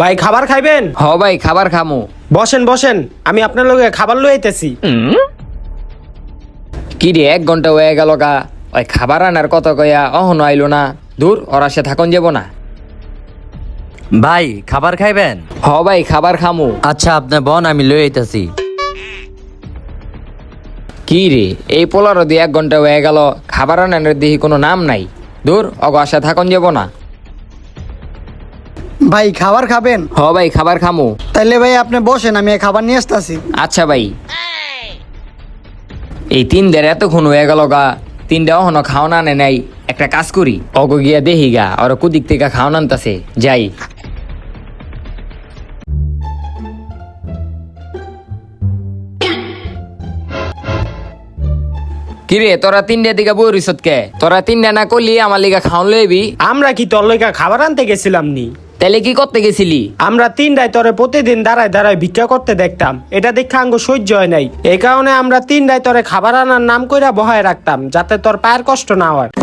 ভাই খাবার খাইবেন? হ ভাই খাবার খামু। বসেন বসেন। আমি আপনার লগে খাবার লই আইতেছি। কি রে এক ঘণ্টা হয়ে গেল গা। ওই খাবার আনার কত কয়া অহন আইলো না। দূর ওরা সে থাকুন যাব না। ভাই খাবার খাইবেন? হ ভাই খাবার খামু। আচ্ছা আপনি বন আমি লই আইতাছি। কি রে এই পোলারও দিয়ে এক ঘণ্টা হয়ে গেল। খাবার আনার দেখি কোনো নাম নাই। দূর অগ আশা থাকুন যাব না। ভাই খাবার খাবেন? হ ভাই খাবার খামো। তাইলে ভাই আপনি বসেন আমি খাবার নিয়ে আসতেছি। আচ্ছা ভাই। এই তিন দের এতক্ষণ হয়ে গেল গা। তিনটা অহনো খাওয়ানা আনে নাই। একটা কাজ করি অগ গিয়া দেখি গা ওরা কুদিক থেকে খাওয়ান আনতাছে। যাই। কিরে তোরা তিনটা দিকে বই রিসত কে তোরা তিনটা না করলি আমার লিগা খাওয়ান লইবি? আমরা কি তোর লইগা খাবার আনতে গেছিলাম নি? তাহলে কি করতে গেছিলি? আমরা তিনটায় তরে প্রতিদিন দাঁড়ায় দাঁড়ায় ভিক্ষা করতে দেখতাম। এটা দেখে আঙ্গ সহ্য হয় নাই। এই কারণে আমরা তিন তিনটায় তরে খাবার আনার নাম কইরা বহায় রাখতাম যাতে তোর পায়ের কষ্ট না হয়।